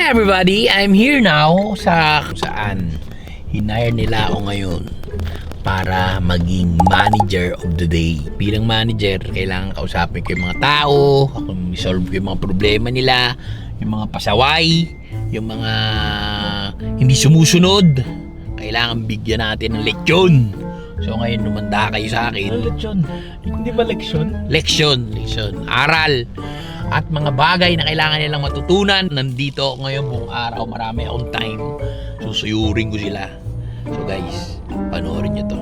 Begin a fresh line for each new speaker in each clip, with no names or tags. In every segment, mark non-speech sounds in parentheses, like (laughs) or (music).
Hi everybody! I'm here now sa saan hinire nila ako ngayon para maging manager of the day. Bilang manager, kailangan kausapin ko yung mga tao, solve ko yung mga problema nila, yung mga pasaway, yung mga hindi sumusunod. Kailangan bigyan natin ng leksyon. So ngayon lumanda kayo sa akin.
Leksyon. Hindi ba leksyon?
Leksyon, leksyon, aral at mga bagay na kailangan nilang matutunan. Nandito ako ngayon buong araw, marami akong time. Susuyurin ko sila. So guys, panoorin nyo to.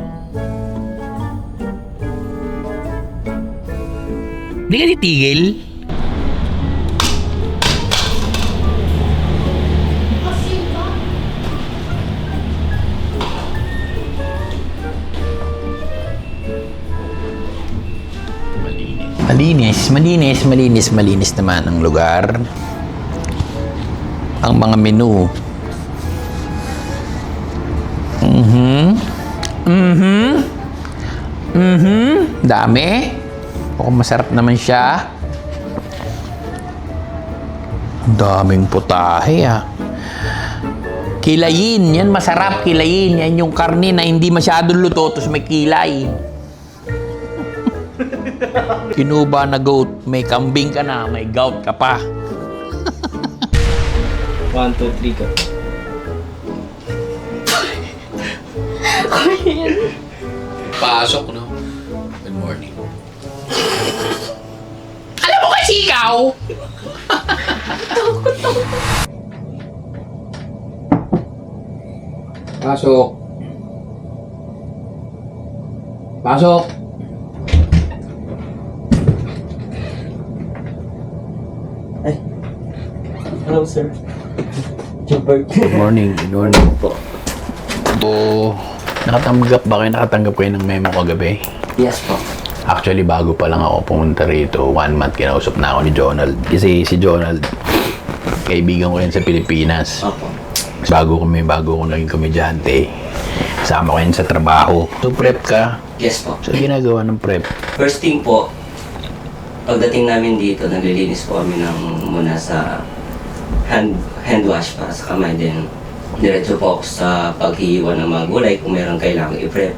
Hindi ka titigil? Malinis, malinis, malinis, malinis naman ang lugar. Ang mga menu. Mhm. Mhm. Mhm. Dami. O masarap naman siya. Daming putahe ah. Kilayin, yan masarap kilayin. Yan yung karne na hindi masyadong luto, tapos may kilay. Kinuba na goat, may kambing ka na, may gout ka pa.
1, 2, 3 ka.
Pasok, no? Good morning. Alam mo kasi ikaw! Pasok. Pasok.
Hello, sir. Jobert.
Good morning, good morning.
po.
Po, nakatanggap ba kayo, nakatanggap kayo ng memo kagabi?
Yes po.
Actually, bago pa lang ako pumunta rito, one month kinausap na ako ni Jonald. Kasi si Jonald, kaibigan ko yan sa Pilipinas.
Opo.
Bago kami, bago ako naging komedyante, kasama ko yan sa trabaho. So, prep ka.
Yes po.
So, ginagawa ng prep.
First thing po, pagdating namin dito, naglilinis po kami ng muna sa hand, hand wash para sa kamay. Then, diretso po ako sa paghihiwa ng mga gulay kung meron kailangan i-prep.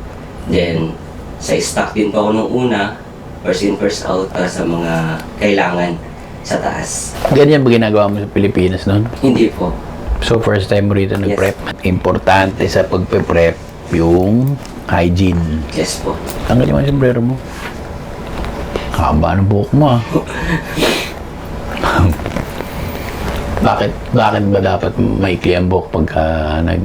Then, sa stock din po ako nung una, first in, first out para sa mga kailangan sa taas.
Ganyan ba ginagawa mo sa Pilipinas noon?
Hindi po.
So, first time mo rito nag-prep. Importante sa pagpe-prep yung hygiene.
Yes po.
Tanggalin mo ang sombrero mo. Haba ng buhok mo ah. (laughs) bakit, bakit ba dapat maikli ang buhok pagka nag,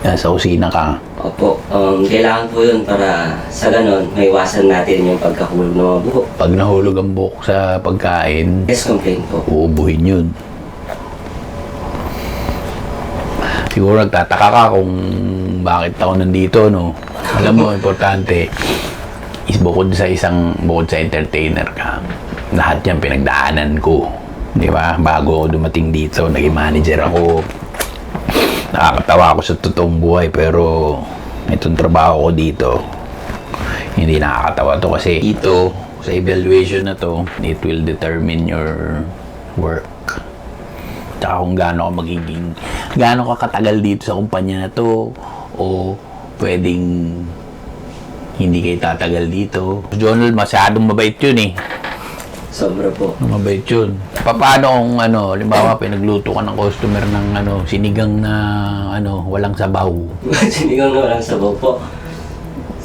nasa kusina ka?
Opo. Um, kailangan po yun para sa ganon, maiwasan natin yung pagkahulog ng mga buhok.
Pag nahulog ang buhok sa pagkain,
Yes, complain po.
uubuhin yun. Siguro nagtataka ka kung bakit ako nandito, no? Alam mo, importante, is bukod sa isang, bukod sa entertainer ka, lahat yan pinagdaanan ko. Di ba? Bago ako dumating dito, naging manager ako. Nakakatawa ako sa totoong buhay, pero itong trabaho ko dito, hindi nakakatawa to kasi ito, sa evaluation na to, it will determine your work. Tsaka kung gaano magiging, gaano ka katagal dito sa kumpanya na to, o pwedeng hindi kayo tatagal dito. Jonald, masyadong mabait yun eh.
Sobra po.
Mabait yun. Pa- Paano kung ano, limbawa pinagluto ka ng customer ng ano, sinigang na ano, walang sabaw. (laughs)
Sinigang na walang sabaw po.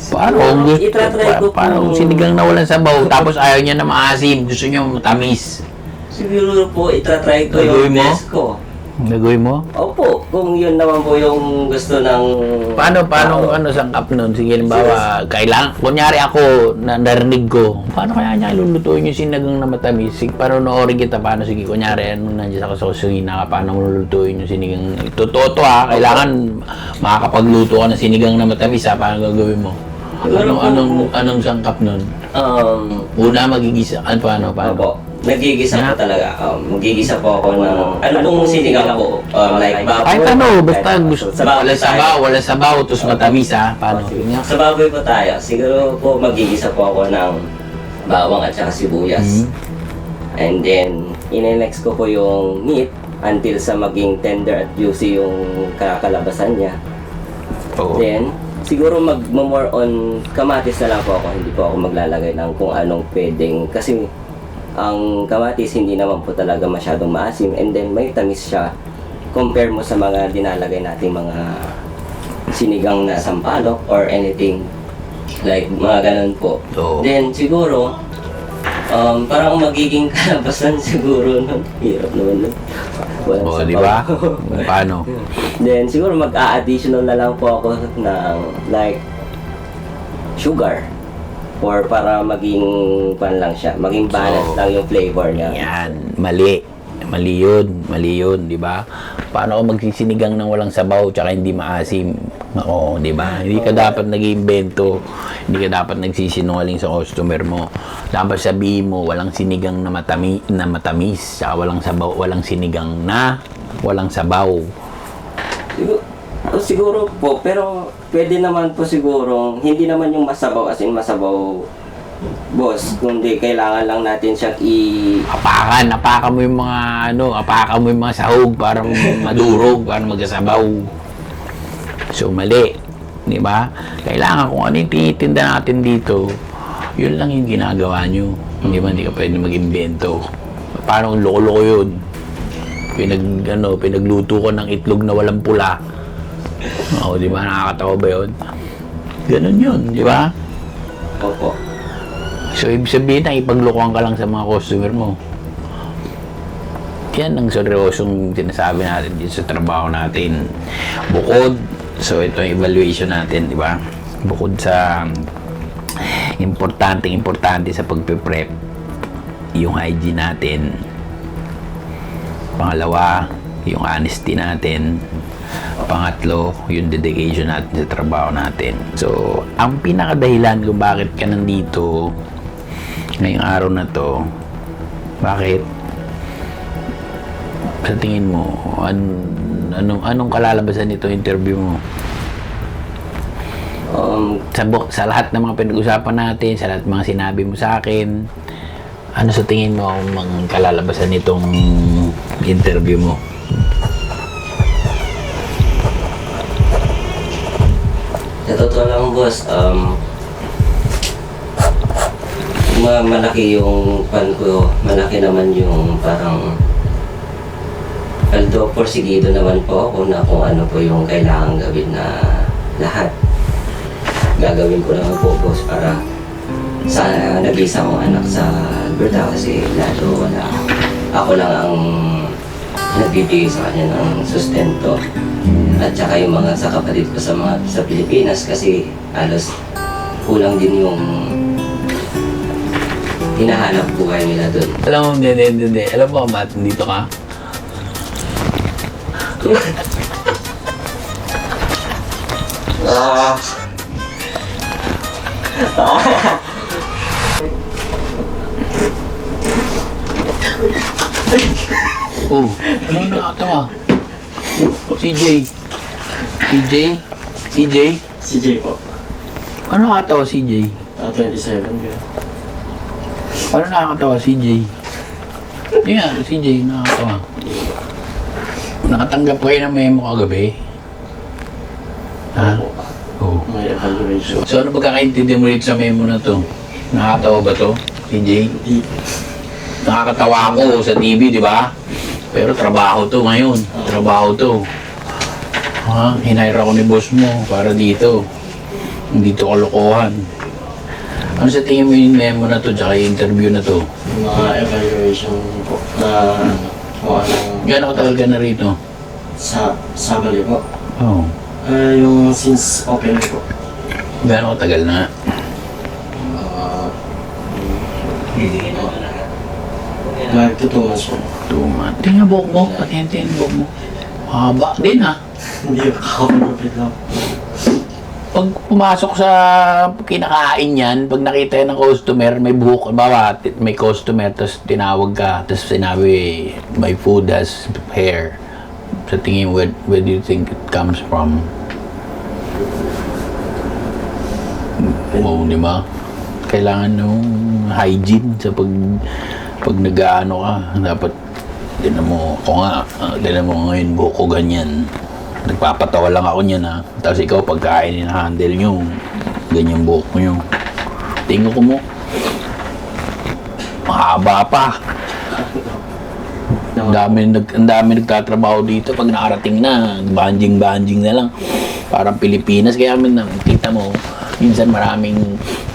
Paano kung gusto,
Itatry ko po.
paano kung sinigang na walang sabaw, tapos ayaw niya na maasim, gusto niya matamis.
Siguro po, itatry ko
Gagawin
yung
mo?
best ko.
Gagawin mo?
Opo, kung yun naman po yung gusto ng...
Paano, paano,
tao.
ano, sangkap nun? Sige, limbawa, kailangan, kunyari ako, na narinig ko, paano kaya niya lulutuin yung sinagang na matamis? Sige, panonoorin kita, paano, sige, kunyari, ano, nandiyan sa kasusina ka, paano mo lulutuin yung sinigang, totoo to ha, kailangan makakapagluto ka ng sinigang na matamis ha, paano gagawin mo? Anong, anong, anong sangkap nun?
Um,
Una, magigisa, ano, paano, paano?
opo. Nagigisa po talaga. Um, magigisa po ako ng... Ano pong sinigang po? Um, like baboy.
Kahit ano, basta gusto,
Sa baboy
wala sabaw, wala sabaw, tapos matamis ha, paano? Yun nga.
Sa baboy po tayo. Siguro po magigisa po ako ng bawang at saka sibuyas.
Mhm.
And then, inenext ko po yung meat until sa maging tender at juicy yung kakalabasan niya.
Oo.
Then, siguro mag more on kamatis na lang po ako. Hindi po ako maglalagay ng kung anong pwedeng. Kasi ang kamatis hindi naman po talaga masyadong maasim. And then may tamis siya. Compare mo sa mga dinalagay nating mga sinigang na sampalok or anything like mga ganun po.
Oo.
Then siguro, um, parang magiging (laughs) kalabasan siguro nun. Hirap naman nun. Walang
Oo, di ba? (laughs) Paano?
Then, siguro mag-a-additional na lang po ako ng like sugar or para maging pan lang siya, maging balance
So,
lang yung flavor niya.
Yan, mali. Mali yun, mali yun, di ba? Paano ako magsisinigang ng walang sabaw tsaka hindi maasim? Oo, di ba? Hindi ka dapat nag-iimbento. Hindi ka dapat nagsisinungaling sa customer mo. Dapat sabihin mo, walang sinigang na, matami, na matamis, tsaka walang sabaw, walang sinigang na walang sabaw.
Siguro, siguro po, pero pwede naman po siguro, hindi naman yung masabaw as in masabaw boss, kundi kailangan lang natin siyang i
Apakan, apakan mo yung mga ano, apakan mo yung mga sahog para madurog, para magsasabaw. So mali, di ba? Kailangan kung ano yung tinitinda natin dito, yun lang yung ginagawa nyo. Hindi ba, hindi ka pwede mag-imbento. Paano kung loko-loko yun? Pinag, ano, pinagluto ko ng itlog na walang pula. (laughs) Oo, di ba? Nakakatawa ba yun? Ganun yun, di ba?
Opo.
So, ibig sabihin na ipaglokohan ka lang sa mga customer mo. Yan ang seryosong sinasabi natin dito sa trabaho natin. Bukod, so ito yung evaluation natin, di ba? Bukod sa importante importante sa pagpe-prep, yung hygiene natin. Pangalawa, yung honesty natin. Pangatlo, yung dedication natin sa trabaho natin. So, ang pinakadahilan kung bakit ka nandito ngayong araw na to, bakit? Sa tingin mo, an, anong, anong kalalabasan nito interview mo?
Um,
Sa, sa lahat ng mga pinag-usapan natin, sa lahat ng mga sinabi mo sa akin, ano sa tingin mo ang kalalabasan nitong interview mo?
Boss, um, ma malaki yung pan ko, malaki naman yung parang although porsigido naman po ako na kung ano po yung kailangan gawin na lahat. Gagawin ko naman po, boss, para sa nag-isa kong anak sa Alberta kasi lalo wala. Ako lang ang nagbibigay sa kanya ng sustento. At saka yung mga sa kapatid ko sa mga sa Pilipinas kasi halos kulang din yung hinahanap buhay nila doon.
Alam mo, hindi, hindi, hindi. Alam mo, Matt, dito ka? Oh, ano nakatawa? CJ. CJ? CJ?
CJ po.
Ano nakatawa, CJ?
Ah, 27 ka.
Ano nakakatawa, CJ? Yeah, CJ, nakakatawa. Nakatanggap kayo ng memo kagabi? Ha? Oo.
May evaluation.
So, ano pagkakaintindi mo rito sa memo na to? Nakakatawa ba to, CJ?
Hindi.
Nakakatawa ako sa TV, di ba? Pero trabaho to ngayon. Trabaho to. Ha? Hinire ako ni boss mo para dito. Hindi to kalokohan. Ano sa tingin mo yung memo na to, tsaka yung interview na to?
Yung mga evaluation po na kung anong
Gano'ng katagal ka na rito?
sa sabali po.
Oo.
Ah, yung since open po.
Gano'ng katagal na?
Ah, Mag to two months po.
Months. Tingnan buhok mo. Patintin buhok mo. Haba din ha.
Hindi ako kakapagupit lang.
Pag pumasok sa kinakain yan, pag nakita yan ng customer, may buhok, bawa, may customer, tapos tinawag ka, tapos sinabi, my food has hair. Sa tingin, where, where do you think it comes from? Oo, di ba? Kailangan nung hygiene sa pag pag nag-ano ka, dapat Tinan mo, ako nga, uh, tinan mo ngayon buko ganyan. Nagpapatawa lang ako niyan ha. Tapos ikaw pagkain na handle nyo, ganyan buhok nyo. Tingnan ko mo, mahaba pa. Ang dami, nag, ang dami nagtatrabaho dito pag nakarating na, banjing-banjing na lang. Parang Pilipinas. Kaya amin na, kita mo, minsan maraming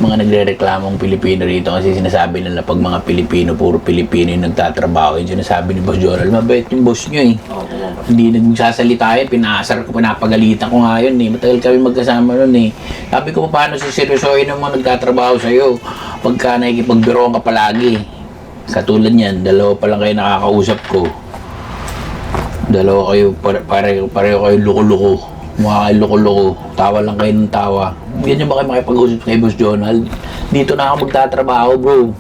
mga nagre-reklamong Pilipino rito kasi sinasabi nila pag mga Pilipino, puro Pilipino yung nagtatrabaho. Yung sinasabi ni Boss Joral, mabait yung boss nyo eh.
Opo.
Hindi nagsasalita yun, pinaasar ko, pinapagalitan ko nga yun eh. Matagal kami magkasama nun eh. Sabi ko, paano si ng mga nagtatrabaho sa'yo pagka nakikipagbiroan ka palagi. Katulad niyan, dalawa pa lang kayo nakakausap ko. Dalawa kayo, pare, pareho, pareho kayo luko-luko. Mukha kayo luko-luko. Tawa lang kayo ng tawa. Ganyan ba kayo makipag-usap kay Boss Donald? Dito na ako magtatrabaho, bro.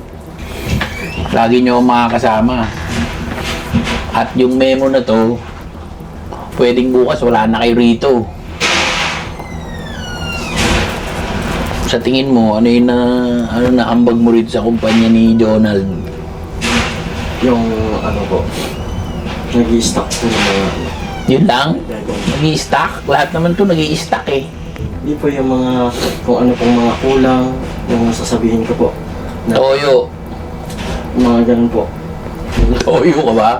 Lagi niyo makakasama. At yung memo na to, pwedeng bukas wala na kayo rito. Sa tingin mo, ano yung na, ano na ambag mo rito sa kumpanya ni Donald?
Yung ano po, nag-i-stock po ng mga ano.
Yun lang?
gagawin.
nag stock Lahat naman to nag stock eh.
Hindi po yung mga, kung ano pong mga kulang, yung sasabihin ko po. Na,
Toyo.
mga ganun po.
Toyo ka ba?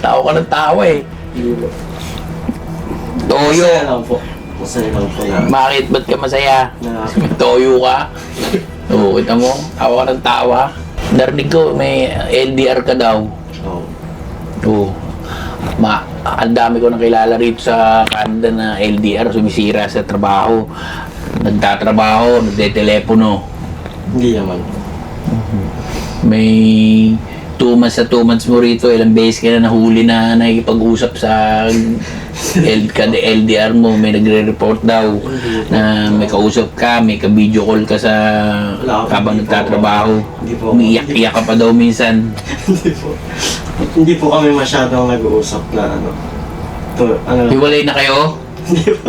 Tawa ka ng tawa eh.
Hindi po.
Toyo.
Masaya lang po. Masaya lang po na,
Bakit? Ba't ka masaya?
na
May toyo ka? Oo, kita mo? Tawa ka ng tawa. Narinig ko, may LDR ka daw.
oh,
Oo. Ma, ang dami ko nakilala rito sa Canada na LDR, sumisira sa trabaho. Nagtatrabaho, nagtetelepono.
hindi naman.
May two months sa two months mo rito, ilang beses ka na nahuli na nakikipag-usap sa L, kada LDR mo, may nagre-report daw na may kausap ka, may ka-video call ka sa habang nagtatrabaho.
Hindi po.
Umiiyak-iyak ka pa daw minsan.
hindi po. Hindi po kami masyadong nag-uusap na ano. To, ano lang.
Hiwalay na kayo?
Hindi po.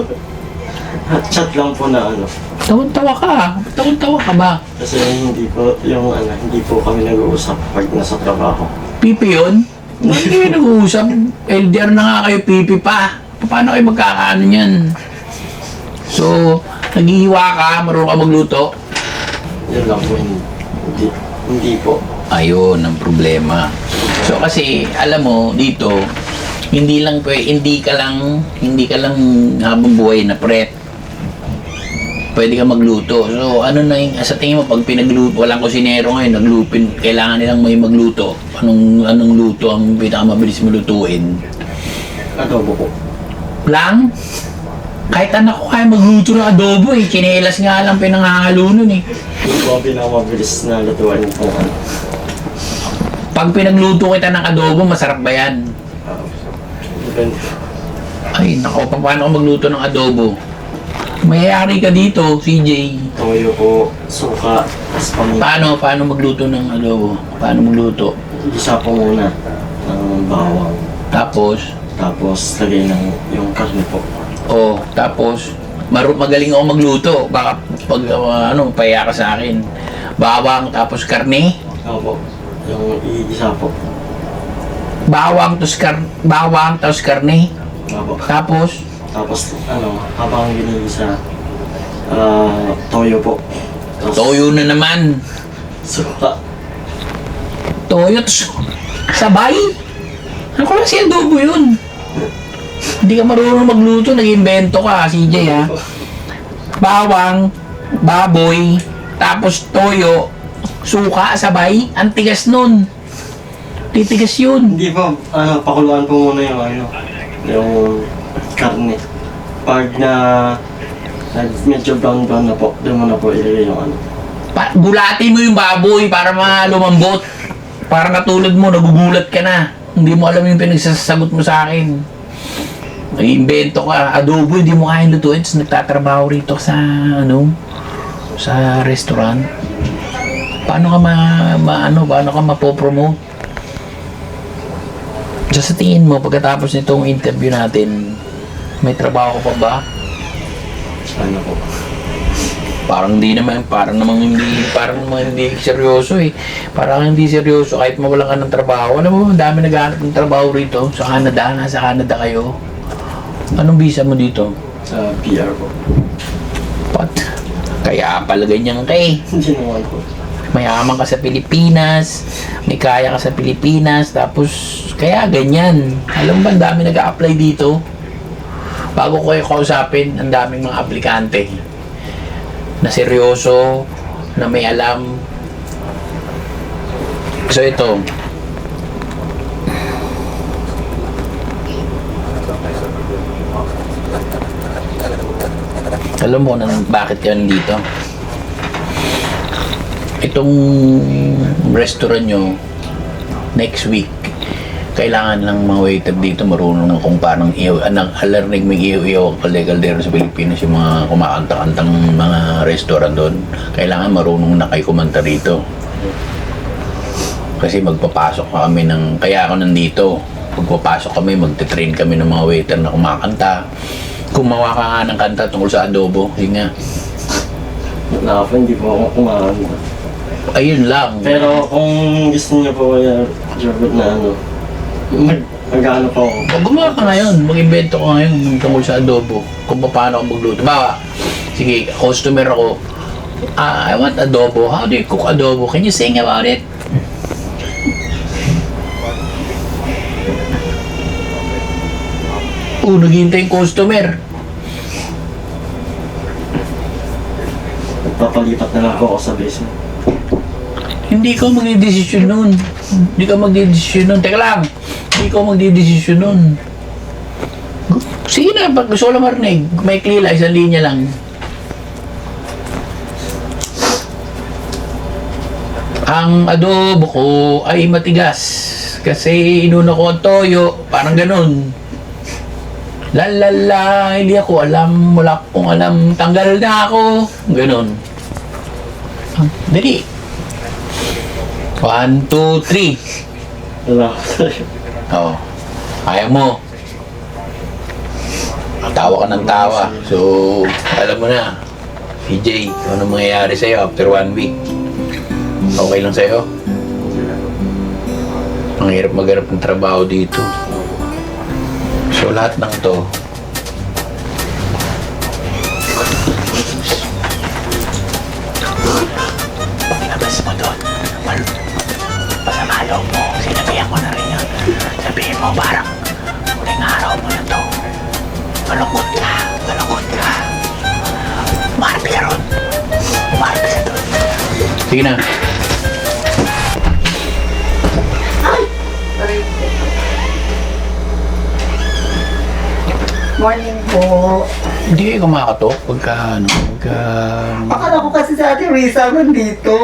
Chat lang po na ano.
Tawang-tawa ka. Tawang-tawa ka ba?
Kasi hindi po, yung ano, hindi po kami nag-uusap pag nasa trabaho.
Pipi yun? (laughs) Hindi kayo nag-uusap. LDR na nga kayo, pipi pa. Paano kayo magkakaano niyan? So, naghihiwa ka, marunong ka magluto.
Yun lang po, hindi, hindi, po.
Ayun ang problema. So kasi alam mo dito hindi lang pwe, hindi ka lang hindi ka lang habang buhay na prep. Pwede ka magluto. So ano na yung sa tingin mo pag pinagluto walang kusinero ngayon naglupin kailangan nilang may magluto. Anong anong luto ang pinakamabilis mo lutuin?
Adobo po.
Lang kahit anak ko kaya magluto ng adobo eh. Chinelas nga lang pinangangalo nun eh.
Po ang pinakamabilis na lutuan. Ano.
Pag pinagluto kita ng adobo, masarap ba yan?
Depende.
Ay, nako, pa- paano ka magluto ng adobo? Mayayari ka dito, CJ.
Toyo po, suka, tapos paminta.
Paano, paano magluto ng adobo? Paano magluto?
Isa po muna ng bawang.
Tapos,
Tapos lagay ng yung karne po.
oh, tapos, maru magaling ako magluto. Baka pag, uh, ano, paya ka sa akin. Bawang, tapos karne.
Opo. Yung iisa po.
Bawang, tapos kar bawang, tapos karne.
Opo.
Tapos,
Tapos ano, habang giniisa, ah toyo po. Tapos
toyo na naman. (laughs)
suka.
Toyo, tapos sabay. Ano ko lang si adobo yun? Hindi ka marunong magluto, nag-invento ka, CJ ha. Bawang, baboy, tapos toyo, suka, sabay, ang tigas nun. Titigas yun.
Hindi po, ano, pakuluan po muna yung ano, yung karne. Pag na, nag medyo brown brown na po, doon mo na po ilagay yung ano.
Pa- bulatin mo yung baboy para mga lumambot. Para katulad mo, nagugulat ka na. Hindi mo alam yung pinagsasagot mo sa akin. Nag-invento ka. Adobo, hindi mo kayang lutuin. Tapos nagtatrabaho rito sa, ano, sa restaurant. Paano ka ma, ma ano, paano ka mapopromote? So, sa tingin mo, pagkatapos nitong interview natin, may trabaho ka pa ba?
Ano po.
Parang hindi naman, parang namang hindi, parang namang hindi seryoso eh. Parang hindi seryoso kahit mawalan ka ng trabaho. Alam mo, dami naghahanap ng trabaho rito sa Canada, nasa Canada kayo. Anong visa mo dito?
Sa PR po.
What? Kaya pala ganyan ka eh.
Naman.
Mayaman ka sa Pilipinas, may kaya ka sa Pilipinas, tapos kaya ganyan. Alam ba, ang dami nag-a-apply dito. Bago ko kayo kausapin, ang daming mga aplikante na seryoso, na may alam. So ito, alam mo nang bakit yan dito? Itong restaurant nyo, next week, kailangan lang mga waiter dito marunong kung paano iyo anang alarnig may iyo iyo kaldero sa Pilipinas yung mga kumakanta-kantang mga restaurant doon. Kailangan marunong na kayo kumanta rito. Kasi magpapasok pa kami ng kaya ako nandito. Magpapasok kami magte-train kami ng mga waiter na kumakanta. Kumawa ka nga ng kanta tungkol sa adobo sige nga.
Po, hindi po ako kumahanda.
ayun lang.
Pero kung gusto niyo po kaya, Jobert na ano, mag, mag-ano po ako.
O, gumawa ka ngayon, mag-invento ka ngayon tungkol sa adobo. Kung paano ako magluto. Bawa, sige, customer ako. Ah, I want adobo. How do you cook adobo? Can you sing about it? Oh, naghihintay yung customer.
Nagpapalipat na lang ako sa basement.
Hindi ka magdidesisyon nun. Hindi ka magdidesisyon nun. Teka lang. Ka magdidesisyon nun. Sige na, pag gusto ko lang marinig, may klila, isang linya lang. Ang adobo ko ay matigas. Kasi inuna ko ang toyo, parang ganun. Lalala, hindi ako alam, wala akong alam, tanggal na ako. Ganun. Ah, Dali. One, two, three. Oo. Kaya mo. Tawa ka ng tawa. So, alam mo na. PJ, ano mangyayari sa'yo after one week? Okay lang sa'yo? Ang hirap maghanap ng trabaho dito. So, lahat ng to, paglabas mo doon, mal- pasama loob mo, sinabihan ko na rin. Sabihin mo, parang huling araw mo na to. Malungkot ka, malungkot ka. Umarap ka ron. Umarap ka doon. Sige na.
Morning po.
Hindi kayo kumakatok pagka, ano, pagka...
Akala ko kasi sa atin Risa nandito.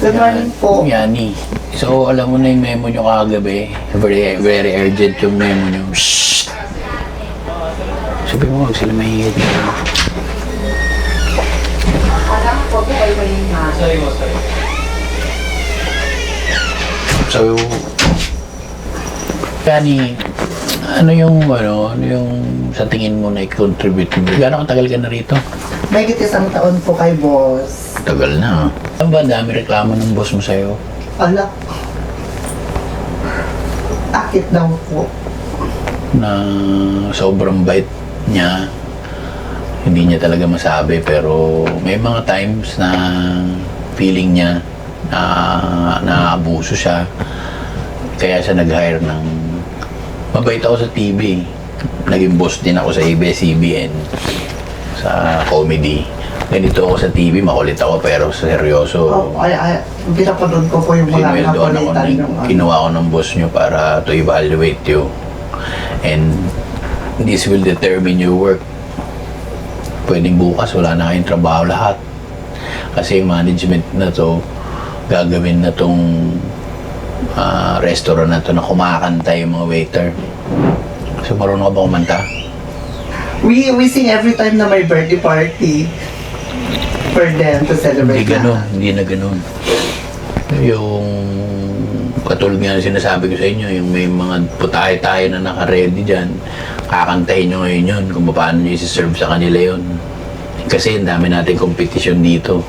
Good morning po.
Yani. So, alam mo na yung memo nyo kagabi. Very, very urgent yung memo nyo. Shh! Sabi mo, huwag sila mahihit. So, Yani, ano yung, ano, ano yung sa tingin mo na i-contribute mo? Gano'ng katagal ka na rito?
May isang taon po kay boss.
Tagal na. Ano ba, ang dami reklamo ng boss mo sa'yo?
Ala. Akit daw po.
na sobrang bait niya. Hindi niya talaga masabi pero may mga times na feeling niya na naabuso siya. Kaya siya nag-hire ng mabait ako sa TV. Naging boss din ako sa ABS-CBN sa comedy. Ganito ako sa TV, makulit ako pero seryoso.
Oh, ay, ay, pinapanood ko po yung mga
Sinweldoan ako, ng,
ng ano.
kinuha ko ng boss nyo para to evaluate you. And this will determine your work. Pwedeng bukas, wala na kayong trabaho lahat. Kasi yung management na to, gagawin na tong ah, restaurant na to na kumakanta yung mga waiter. So marunong ka ba kumanta?
We, we sing every time na may birthday party for them to
Hindi
celebrate.
ganun,
lahat.
hindi na ganun. Yung katulad nga ng sinasabi ko sa inyo, yung may mga putahe-tahe na naka-ready dyan, kakantahin nyo ngayon yun kung paano nyo isi-serve sa kanila yun. Kasi ang dami nating competition dito.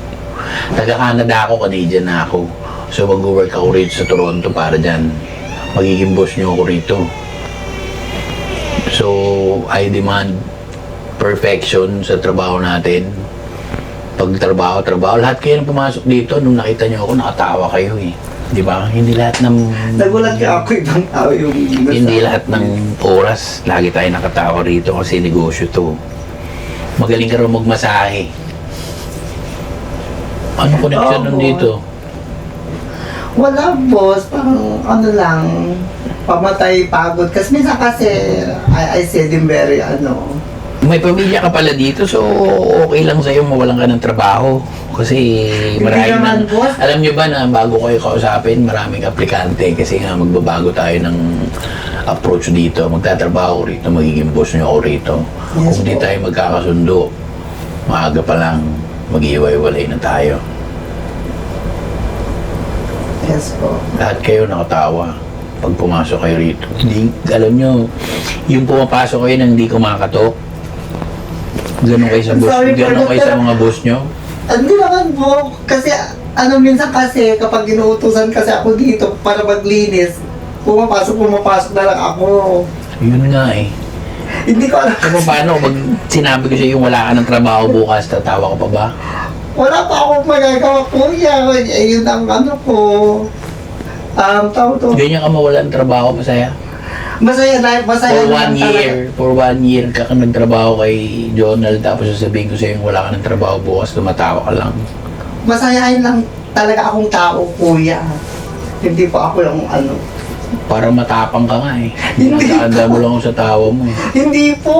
Taga Canada ako, Canadian na ako. So mag-work ako rito sa Toronto para dyan. Magiging boss nyo ako rito. So, I demand perfection sa trabaho natin. Pag trabaho, trabaho. Lahat kayo na pumasok dito, nung nakita nyo ako, nakatawa kayo eh. Di ba? Hindi lahat ng...
Nagulat ka ako ibang tao yung
Hindi lahat ng oras, lagi tayo nakatawa rito kasi negosyo to. Magaling ka rin magmasahe. Ano connection nun
Oo.
dito?
Wala boss, parang ano lang, pamatay pagod. Kasi minsan kasi, I, I said him very ano,
May pamilya ka pala dito, so okay lang sa'yo mawalan ka ng trabaho. Kasi marami na, alam nyo ba na bago kayo kausapin, maraming aplikante kasi nga magbabago tayo ng approach dito. Magtatrabaho rito, magiging boss nyo ako rito.
Yes,
Kung di tayo magkakasundo, maaga pa lang, mag-iwalay na tayo.
yes po.
Lahat kayo nakatawa pag pumasok kayo rito. Hindi, alam nyo, yung pumapasok kayo nang hindi kumakatok, ganun kayo sa boss,
sorry,
ganun
pero-
kayo sa mga boss nyo.
Hindi naman po, kasi ano minsan kasi kapag inuutusan kasi ako dito para maglinis, pumapasok, pumapasok na lang ako.
Yun nga eh.
Hindi ko alam.
Ano paano, pag sinabi ko sa iyo wala ka ng trabaho bukas, tatawa ka pa ba?
Wala pa akong magagawa kuya. Eh, yun ang ano ko. Um, tawag to.
Ganyan ka mawala ng trabaho, masaya.
Masaya na, masaya
For one
lang
year, for one year ka ka nagtrabaho kay Jonald, tapos sasabihin ko sa iyo wala ka ng trabaho bukas, tumatawa ka lang.
Masayahin lang talaga akong tao, kuya. Hindi po ako yung ano.
Para matapang ka nga eh. Dinadaan mo lang ako sa tawa mo eh.
Hindi po.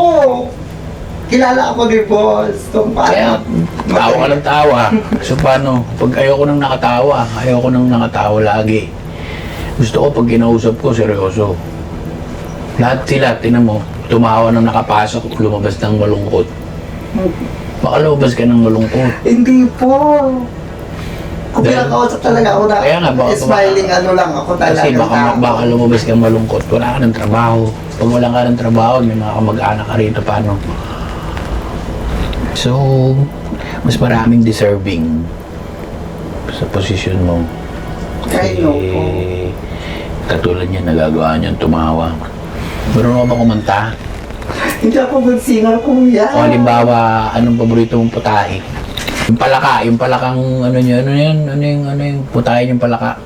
Kilala ako ni boss. Kung
Kaya,
paano.
tawa ka ng tawa. So paano? Pag ayoko nang nakatawa, ayoko nang nakatawa lagi. Gusto ko pag kinausap ko, seryoso. Lahat sila, tinan mo, tumawa nang nakapasok, lumabas ng malungkot. Baka lumabas ka ng malungkot.
Hindi po. Kung
Dahil-
pinakausap talaga ako na
Kaya nga, baka-
smiling ano lang ako talaga.
Kasi baka,
tao.
baka lumabas kang malungkot, wala ka ng trabaho. Pag wala ka ng trabaho, may mga kamag-anak ka rito, paano? So, mas maraming deserving sa posisyon mo.
I know po.
katulad niya, nagagawa niyan, tumawa. Ka ba kumanta?
Hindi ako good singer, kuya.
O halimbawa, anong paborito mong putahe? Yung palaka, yung palakang ano niya, ano yan, ano yung, ano yung putahe yung palaka?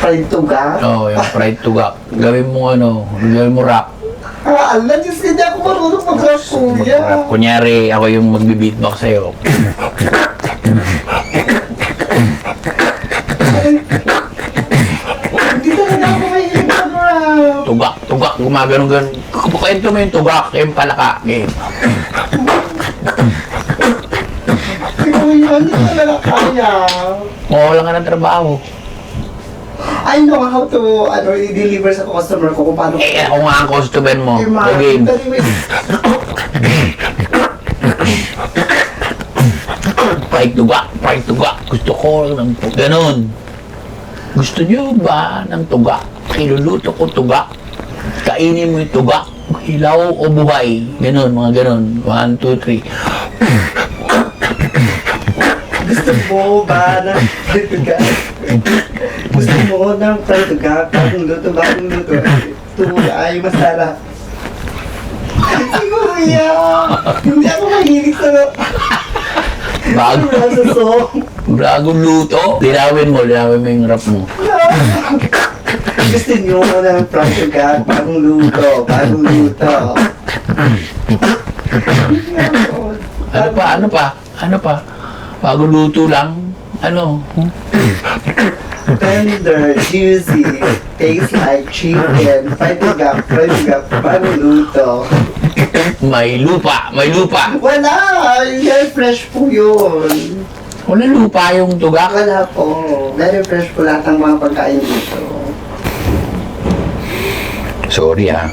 Fried to ga.
Oo, oh, yung fried tugak. Gawin mo ano, gawin mo rap.
Ah, ala, Diyos, hindi ako marunong mag-rap, kuya.
Mag-rap. Kunyari, ako yung magbi-beatbox sa'yo. Tugak, gumagano ganun. Kwento mo yung tugak, yung palaka. Game. (laughs)
Kuya, hindi talaga kaya.
Mawalan ka ng trabaho.
I know how to, ano, i-deliver sa customer ko kung paano.
Eh, ako nga ang customer mo. O game. Fried tugak, fried tugak. Gusto ko ng ganun. Gusto niyo ba ng tugak? Iluluto ko tugak. Kainin mo yung tugak. Hilaw o buhay. Ganun, mga ganun. One, two, three.
Gusto mo ba ng prituga? Gusto mo ng prituga? Bagong luto, bagong luto. Ito ay masarap. Si Kuya! Hindi ako mahilig sa
Bago, bagong luto. Linawin mo, linawin mo yung rap mo.
Gusto niyo ng prituga? Bagong luto, bagong luto.
Ano pa, ano pa? Ano pa? Bagong luto lang. Ano?
Tender, juicy, tastes like chicken, prituga, prituga, bagong luto.
May lupa, may lupa.
Wala! Very fresh po yun.
Wala lupa yung tugak.
Wala po. Very fresh po lahat ng mga pagkain dito.
Sorry ah.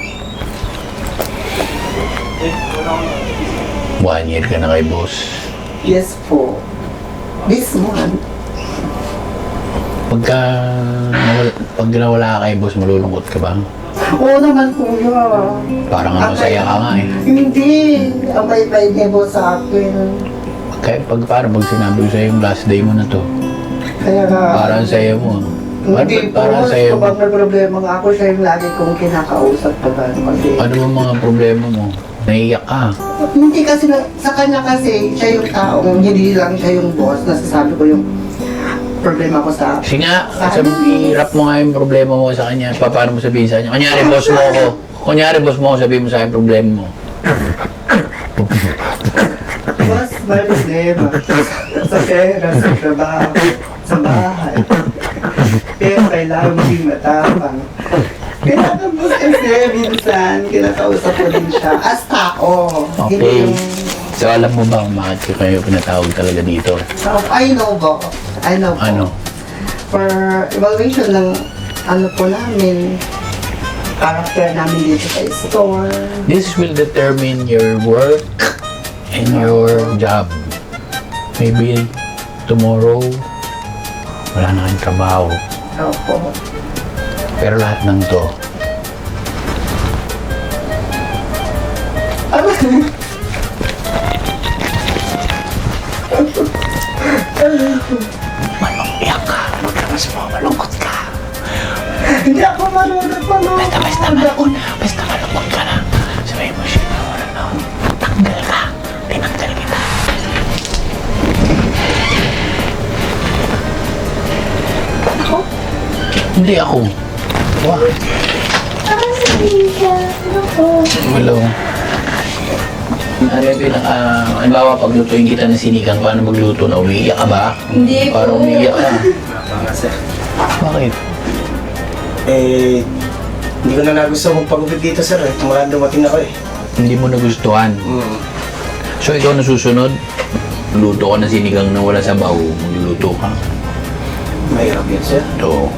One year ka na kay boss.
Yes po. This month.
Pagka nawala, pag nawala ka kay boss, malulungkot ka ba?
Oo naman kuya.
Parang ang masaya ka nga eh.
Hindi. Ang bait-bait niya po sa akin.
Kaya pag parang pag sinabi ko sa'yo yung last day mo na to,
Kaya nga.
parang saya mo.
Hindi
Parang,
po.
parang saya mo.
Kapag may problema nga ako, siya yung lagi kong kinakausap pa ba? Kasi,
Ano ba mga problema mo? Naiyak ka.
hindi kasi na, sa kanya kasi, siya yung taong, hindi lang siya yung boss. Nasasabi ko yung problema ko sa
Kasi nga, sabi, hirap mo nga yung problema mo sa kanya. Pa- Paano mo sabihin sa kanya? Kunyari, boss mo ako. Kunyari, boss mo ako, sabihin mo sa akin problema mo.
Mas may problema sa pera, sa trabaho, sa bahay. Pero kailangan maging matapang. Kailangan mo kasi minsan, kinakausap ko din siya as tao. Hindi
Okay.
yung,
So, alam mo ba kung bakit kayo pinatawag talaga dito?
so, I know po. I know po.
Ano?
For evaluation ng ano po namin, character namin dito sa store.
This will determine your work and your job. Maybe tomorrow, wala na kayong trabaho.
Opo.
Pero lahat ng to,
Hindi ako marunong pa no.
Basta, basta malungkot. Basta malungkot ka na. Sabihin mo siya, wala na. Tanggal ka. Tinanggal kita.
Ako?
Hindi ako. Wow. Hello. Ano yung pinaka, halimbawa paglutuin kita ng sinigang, paano magluto na umiiyak ka ba?
Hindi po.
Parang umiiyak ka. Bakit?
Eh, hindi ko na nagustuhan magpagupit dito sir eh. Mula dumating ako eh.
Hindi mo nagustuhan.
Hmm.
So ikaw na susunod, luto ka ng sinigang na wala sabaw, magluluto ka.
Mahirap yun sir.
So,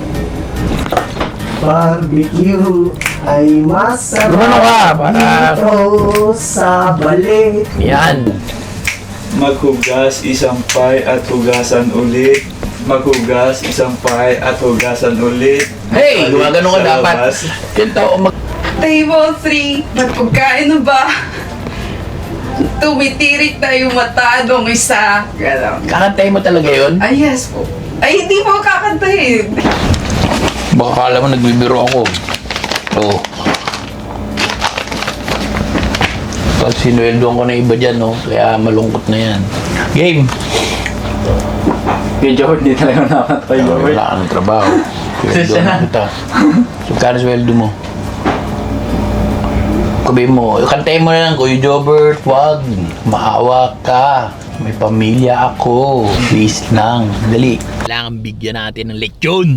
Barbecue ay masarap
Gumano ka, para-
dito sa balik.
yan.
Maghugas, isampay at hugasan ulit. Maghugas, isampay at hugasan ulit.
Hey, gumagano ka dapat. tao mag...
Table 3, ba't pagkain na ba? Tumitirik na yung mata nung isa. Ganon.
Kakantay mo talaga yun?
Ay, yes po. Ay, hindi po kakantahin.
Baka kala mo nagbibiro ako. Oo. Pag sinueldoan ko na iba dyan, no? Kaya malungkot na yan. Game!
Medyo hindi talaga nakakantay.
Wala ka ng trabaho. Sweldo na kita. So, kano sweldo mo? Sabihin mo, kantayin mo na lang, Kuya Jobert, wag. Maawa ka. May pamilya ako. Please lang. Dali. Kailangan bigyan natin ng leksyon.